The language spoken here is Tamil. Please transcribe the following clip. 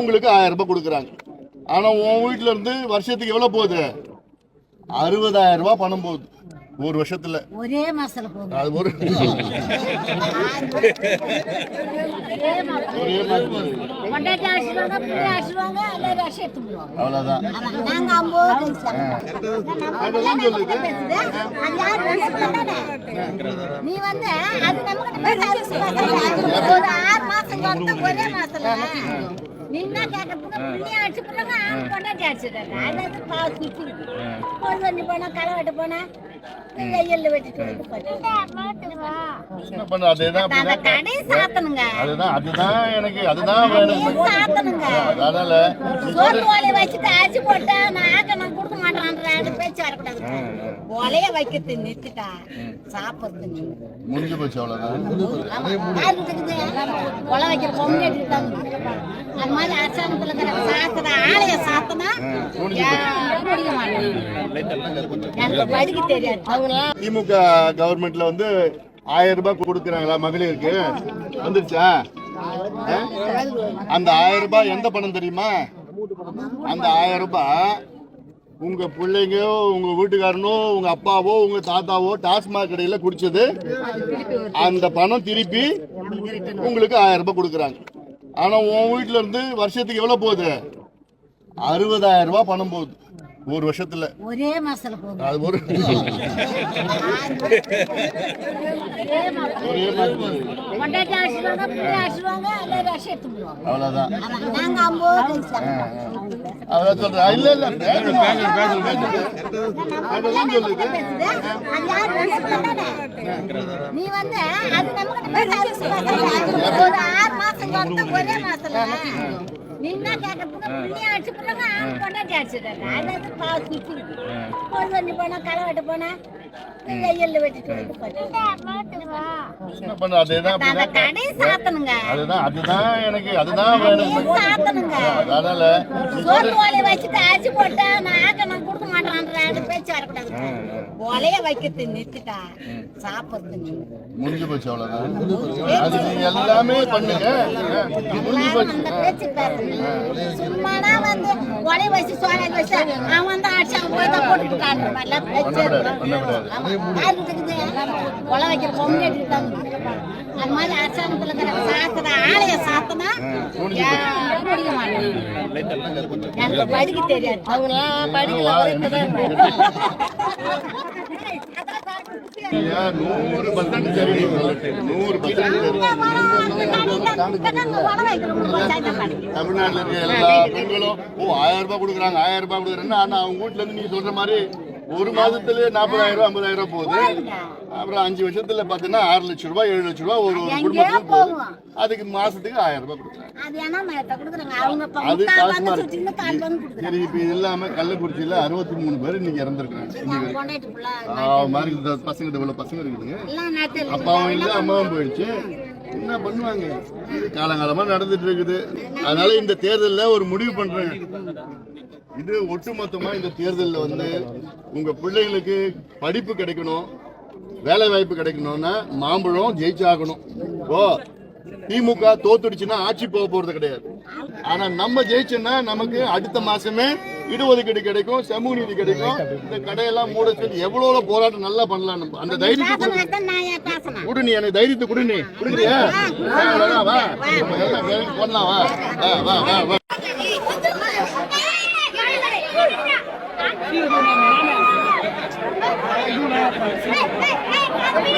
உங்களுக்கு ஆயிரம் ரூபாய் கொடுக்குறாங்க. ஆனா உன் வீட்ல இருந்து வருஷத்துக்கு எவ்வளவு போகுது? அறுபதாயிரம் ரூபாய் பணம் போகுது. ஒரு வருஷத்துல. ஒரே மாசத்துல போகும் அது ஒரு போகுது. அவ்வளவுதான். நீ வந்து அது நம்ம ஒரு ஆறு மாசம் வந்து ஒரே மாசத்துல. நீ என்ன கேட்க பிள்ளைய அடிச்சு போனாங்க அவன் கொண்டாட்டி அடிச்சிடுறாங்க அதாவது பால் சுத்தி. பொண்ணு வண்டி போனா களை வெட்ட போனா வெட்டிட்டு வந்து என்ன பண்ண அதேதான் அதுதான் அதுதான் எனக்கு அதுதான் வேணும். அதனால ஓலைய வைக்கிறது நிறுத்திட்டா சாப்பிடுறது முடிஞ்சு போச்சு அவ்வளவுதான். கொலை வைக்கிற பொண்ணு எடுத்துட்டாங்க அது மாதிரி அரசாங்கத்துல இருக்கிற சாத்துற ஆலய சாத்தனா படிக்க தெரியாது. திமுக கவர்மெண்ட்ல வந்து ஆயிரம் ரூபாய் கொடுக்குறாங்களா மகளிருக்கு? வந்துருச்சா? அந்த ஆயிரம் ரூபாய் எந்த பணம் தெரியுமா? அந்த ஆயிரம் ரூபாய் உங்க பிள்ளைங்கோ உங்க வீட்டுக்காரனோ உங்க அப்பாவோ உங்க தாத்தாவோ டாஸ்மாக் கடையில குடிச்சது. அந்த பணம் திருப்பி உங்களுக்கு ஆயிரம் ரூபாய் கொடுக்குறாங்க. ஆனா உன் வீட்டுல இருந்து வருஷத்துக்கு எவ்வளவு போகுது? அறுபதாயிரம் ரூபாய் பணம் போகுது. ஒரு வருஷத்துல. ஒரே மாசத்துல போகும். அது ஒரு அவ்வளவுதான். இல்ல இல்ல நீ வந்து அது நம்ம ஒரு ஆறு மாசம் வந்து ஒரே மாசத்துல. நீ என்ன கேட்க பிள்ளைய அடிச்சு போனாங்க அவன் கொண்டாட்டி அடிச்சிடுறாங்க அதாவது பால் சுத்தி. பொண்ணு வண்டி போனா களை வெட்ட போனா வெயில்ல வெட்டிட்டு வந்து போயிட்டு என்ன பண்ண அதேதான் எனக்கு வேணும். அதனால வச்சுட்டு அரிசி போட்டா நான் மாட்டேன் பேச்சு வரக்கூடாது. ஓலைய வைக்கிறது நிறுத்திட்டா சாப்பிடுறது முடிஞ்சு போச்சு அவ்வளவுதான். அது நீங்க எல்லாமே பண்ணுங்க. முடிஞ்சு போச்சு. பேச்சு சும்மாடா வந்து ஒலைய வச்சு சோலை வச்சு அவன் வந்து அடிச்சு அவன் போய் தான் போட்டு காட்டுறான் எல்லாம் பேச்சு பண்ணக்கூடாது, பண்ணக்கூடாது. கொலை வைக்கிற பொண்ணு எடுத்துட்டாங்க அது மாதிரி அரசாங்கத்துல இருக்கிற சாத்துற ஆலய சாத்தனா யாரும் முடிக்க மாட்டாங்க. எனக்கு படிக்க தெரியாது. அவங்க ஐயா, நூறு பர்சன்ட் சரி. நூறு பர்சன்ட் தமிழ்நாட்டுல இருக்க எல்லா பெண்களும் ஓ ஆயிரம் ரூபாய் கொடுக்குறாங்க ஆயிரம் ரூபாய் கொடுக்குறாங்க ஆனா அவங்க வீட்டுல இருந்து நீங்க சொல்ற மாதிரி ஒரு மாதத்துல நாற்பதாயிரம் ரூபாய் ஐம்பதாயிரம் ரூபாய் போகுது. அப்புறம் அஞ்சு வருஷத்துல பாத்தீங்கன்னா ஆறு லட்சம் ரூபாய் ஏழு லட்சம் ரூபாய் ஒரு குடும்பத்துக்கு போகுது. அதுக்கு மாசத்துக்கு ஆயிரம் ரூபாய் கொடுக்குறாங்க. அது காசு மாதிரி. சரி இப்ப இது இல்லாம கள்ளக்குறிச்சியில அறுபத்தி மூணு பேர் இன்னைக்கு இறந்துருக்காங்க இன்னைக்கு கொண்டாட்டு புள்ள ஆ, மாதிரி இந்த பசங்க இவ்வளவு பசங்க இருக்குதுங்க அப்பாவும் இல்லை அம்மாவும் போயிடுச்சு. என்ன பண்ணுவாங்க? காலங்காலமா நடந்துட்டு இருக்குது. அதனால இந்த தேர்தல்ல ஒரு முடிவு பண்றேங்க இது ஒட்டுமொத்தமா இந்த தேர்தல்ல வந்து உங்க பிள்ளைங்களுக்கு படிப்பு கிடைக்கணும் வேலை வாய்ப்பு கிடைக்கணும்னா மாம்பழம் ஜெயிச்சாகணும். ஓ திமுக தோத்துடுச்சுன்னா ஆட்சி போக போறது கிடையாது. ஆனா நம்ம ஜெயிச்சோம்னா நமக்கு அடுத்த மாசமே இடஒதுக்கீடு கிடைக்கும் சமூக நீதி கிடைக்கும். இந்த கடையெல்லாம் மூட சொல்லி எவ்வளவு போராட்டம் நல்லா பண்ணலாம் நம்ம. அந்த தைரியத்தை கொடு. நீ எனக்கு தைரியத்தை குடு நீ. குடுக்கிறியா வா, வா, வா. வா. 哎哎哎，阿斌！